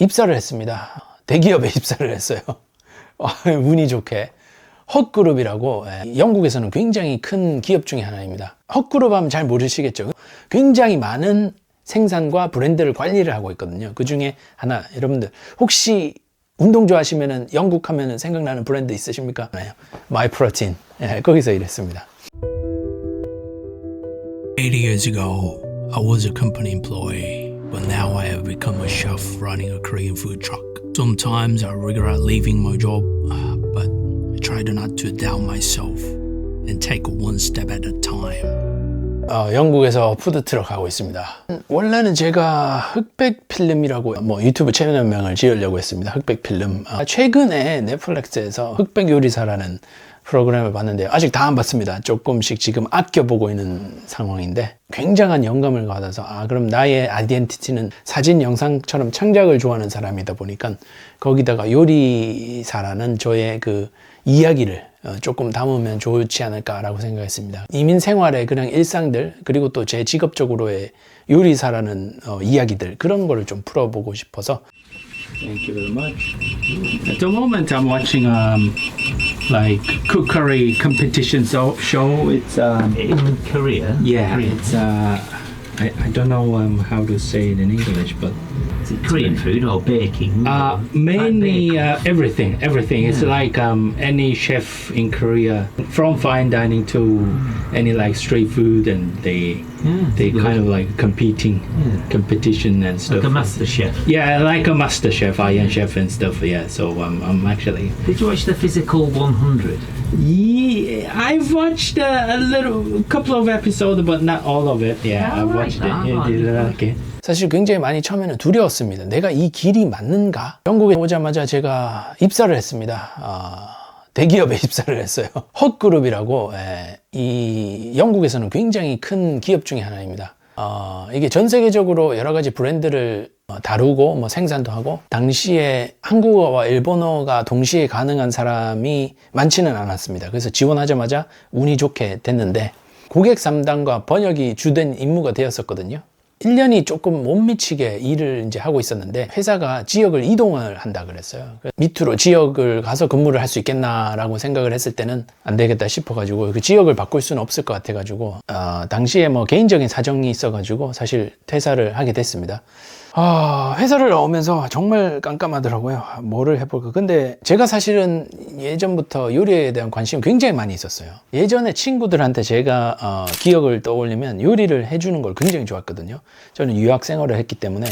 입사를 했습니다. 대기업에 입사를 했어요. 아, 운이 좋게. 헛그룹이라고 예, 영국에서는 굉장히 큰 기업 중에 하나입니다. 헛그룹 하면 잘 모르시겠죠. 굉장히 많은 생산과 브랜드를 관리를 하고 있거든요. 그 중에 하나 여러분들 혹시 운동 좋아하시면은 영국 하면은 생각나는 브랜드 있으십니까? 네. 마이 프로틴. 예, 거기서 일했습니다. 80 years ago, I was a company employee, but now I have become a chef running a Korean food truck. Sometimes I regret leaving my job, uh, but I try to not to doubt myself and take one step at a time. 어, 영국에서 푸드트럭 하고 있습니다. 원래는 제가 흑백 필름이라고 뭐 유튜브 채널명을 지으려고 했습니다. 흑백 필름. 아, 최근에 넷플릭스에서 흑백 요리사라는 프로그램을 봤는데 아직 다 안 봤습니다. 조금씩 지금 아껴보고 있는 상황인데 굉장한 영감을 받아서 아 그럼 나의 아이덴티티는 사진 영상처럼 창작을 좋아하는 사람이다 보니까 거기다가 요리사라는 저의 그 이야기를 어, 조금 담으면 좋지 않을까라고 생각했습니다. 이민 생활의 그냥 일상들 그리고 또 제 직업적으로의 요리사라는 어, 이야기들 그런 거를 좀 풀어보고 싶어서 Thank you very much. At the moment, I'm watching um like cookery competition so show. It's um In Korea? yeah, Korean. it's uh I, I don't know um, how to say it in English, but Is it Korean food or baking? uh, mainly uh, everything. Everything. It's like um any chef in Korea, from fine dining to any like street food, and they Yeah, they good. kind of like competing Yeah. competition and stuff. like a master chef. Yeah, like a master chef, Iron chef and stuff. Yeah, so um, I'm actually. Did you watch the Physical 100? Yeah, I've watched uh, a little, couple of episodes, but not all of it. Yeah, I've watched it. Yeah, did I like it? 사실 굉장히 많이 처음에는 두려웠습니다. 내가 이 길이 맞는가? 영국에 오자마자 제가 입사를 했습니다. 아, 대기업에 입사를 했어요. 헛그룹이라고 예, 이 영국에서는 굉장히 큰 기업 중에 하나입니다. 어, 이게 전 세계적으로 여러 가지 브랜드를 어, 다루고 뭐 생산도 하고 당시에 한국어와 일본어가 동시에 가능한 사람이 많지는 않았습니다. 그래서 지원하자마자 운이 좋게 됐는데 고객 상담과 번역이 주된 임무가 되었었거든요. 1년이 조금 못 미치게 일을 이제 하고 있었는데 회사가 지역을 이동을 한다 그랬어요. 밑으로 지역을 가서 근무를 할 수 있겠나라고 생각을 했을 때는 안 되겠다 싶어가지고 그 지역을 바꿀 수는 없을 것 같아가지고 어, 당시에 뭐 개인적인 사정이 있어가지고 사실 퇴사를 하게 됐습니다. 아, 회사를 나오면서 정말 깜깜하더라고요. 뭐를 해볼까. 근데 제가 사실은 예전부터 요리에 대한 관심이 굉장히 많이 있었어요. 예전에 친구들한테 제가 어, 기억을 떠올리면 요리를 해주는 걸 굉장히 좋았거든요. 저는 유학 생활을 했기 때문에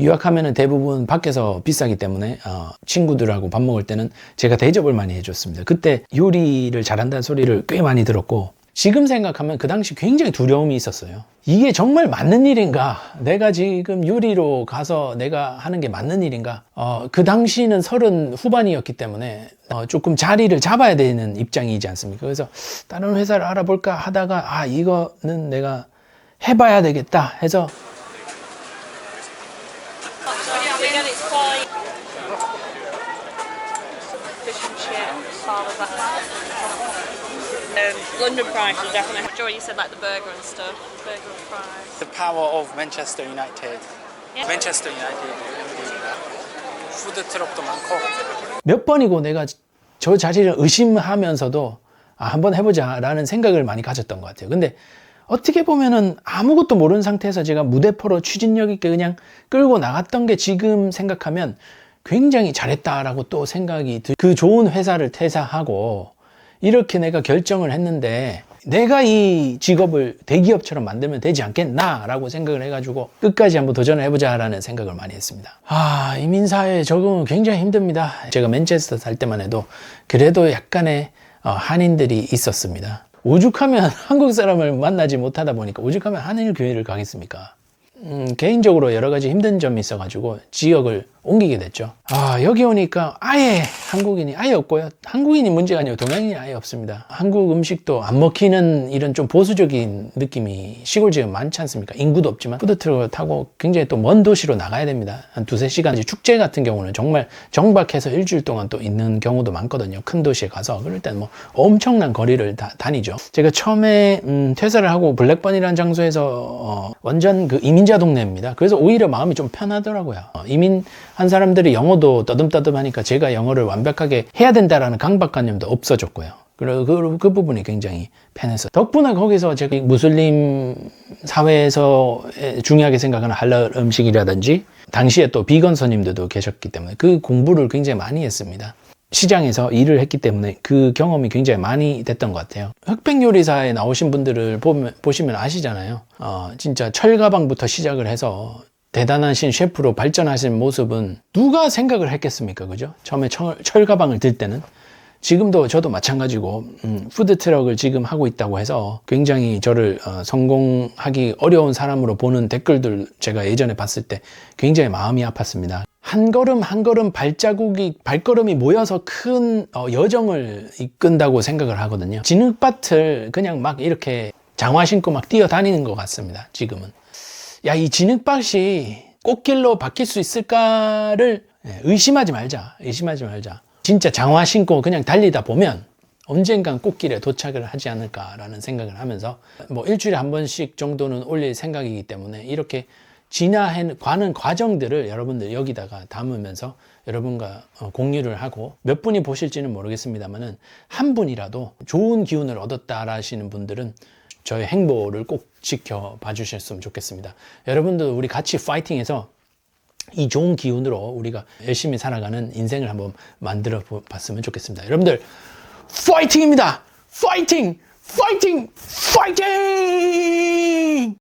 유학하면은 대부분 밖에서 비싸기 때문에 어, 친구들하고 밥 먹을 때는 제가 대접을 많이 해줬습니다. 그때 요리를 잘한다는 소리를 꽤 많이 들었고 지금 생각하면 그 당시 굉장히 두려움이 있었어요. 이게 정말 맞는 일인가? 내가 지금 요리로 가서 내가 하는 게 맞는 일인가? 어, 그 당시는 서른 후반이었기 때문에 어, 조금 자리를 잡아야 되는 입장이지 않습니까? 그래서 다른 회사를 알아볼까 하다가 아 이거는 내가 해봐야 되겠다 해서. Um, London price is definitely. Joy, you said like the burger and stuff. Burger and fries. The power of Manchester United. Yeah. Manchester United 푸드 트럭도 많고 몇 번이고 내가 저 자리를 의심하면서도 아, 한번 해보자라는 생각을 많이 가졌던 것 같아요. 근데 어떻게 보면은 아무것도 모르는 상태에서 제가 무대포로 추진력 있게 그냥 끌고 나갔던 게 지금 생각하면 굉장히 잘했다라고 또 생각이 들, 그 좋은 회사를 퇴사하고 이렇게 내가 결정을 했는데 내가 이 직업을 대기업처럼 만들면 되지 않겠나라고 생각을 해가지고 끝까지 한번 도전을 해보자라는 생각을 많이 했습니다. 아 이민사회에 적응은 굉장히 힘듭니다. 제가 맨체스터 살 때만 해도 그래도 약간의 어, 한인들이 있었습니다. 오죽하면 한국 사람을 만나지 못하다 보니까 오죽하면 한일 교회를 가겠습니까? 음, 개인적으로 여러 가지 힘든 점이 있어가지고 지역을 옮기게 됐죠. 아, 여기 오니까 아예 한국인이 아예 없고요. 한국인이 문제가 아니고 동양인이 아예 없습니다. 한국 음식도 안 먹히는 이런 좀 보수적인 느낌이 시골 지역 많지 않습니까? 인구도 없지만 푸드트럭을 타고 굉장히 또 먼 도시로 나가야 됩니다. 한 두세 시간. 이제 축제 같은 경우는 정말 정박해서 일주일 동안 또 있는 경우도 많거든요. 큰 도시에 가서. 그럴 땐 뭐 엄청난 거리를 다, 다니죠. 제가 처음에 음, 퇴사를 하고 블랙번이라는 장소에서 어, 완전 그 이민자 동네입니다. 그래서 오히려 마음이 좀 편하더라고요. 어, 이민 한 사람들이 영어도 떠듬떠듬하니까 제가 영어를 완벽하게 해야 된다라는 강박관념도 없어졌고요. 그리고 그, 그 부분이 굉장히 편해서 덕분에 거기서 제가 무슬림 사회에서 중요하게 생각하는 할랄 음식이라든지 당시에 또 비건 선임들도 계셨기 때문에 그 공부를 굉장히 많이 했습니다. 시장에서 일을 했기 때문에 그 경험이 굉장히 많이 됐던 것 같아요. 흑백 요리사에 나오신 분들을 보면, 보시면 아시잖아요. 어, 진짜 철가방부터 시작을 해서 대단하신 셰프로 발전하신 모습은 누가 생각을 했겠습니까? 그죠? 처음에 철, 철가방을 들 때는 지금도 저도 마찬가지고 음, 푸드 트럭을 지금 하고 있다고 해서 굉장히 저를 어, 성공하기 어려운 사람으로 보는 댓글들 제가 예전에 봤을 때 굉장히 마음이 아팠습니다. 한 걸음 한 걸음 발자국이 발걸음이 모여서 큰 어, 여정을 이끈다고 생각을 하거든요. 진흙밭을 그냥 막 이렇게 장화 신고 막 뛰어다니는 것 같습니다. 지금은 야 이 진흙밭이 꽃길로 바뀔 수 있을까를 예, 의심하지 말자. 의심하지 말자. 진짜 장화 신고 그냥 달리다 보면 언젠간 꽃길에 도착을 하지 않을까라는 생각을 하면서 뭐 일주일에 한 번씩 정도는 올릴 생각이기 때문에 이렇게 진화해 가는 과정들을 여러분들 여기다가 담으면서 여러분과 어, 공유를 하고 몇 분이 보실지는 모르겠습니다만은 한 분이라도 좋은 기운을 얻었다라시는 분들은 저의 행보를 꼭 지켜봐 주셨으면 좋겠습니다. 여러분도 우리 같이 파이팅해서 이 좋은 기운으로 우리가 열심히 살아가는 인생을 한번 만들어 봤으면 좋겠습니다. 여러분들 파이팅입니다. 파이팅! 파이팅! 파이팅!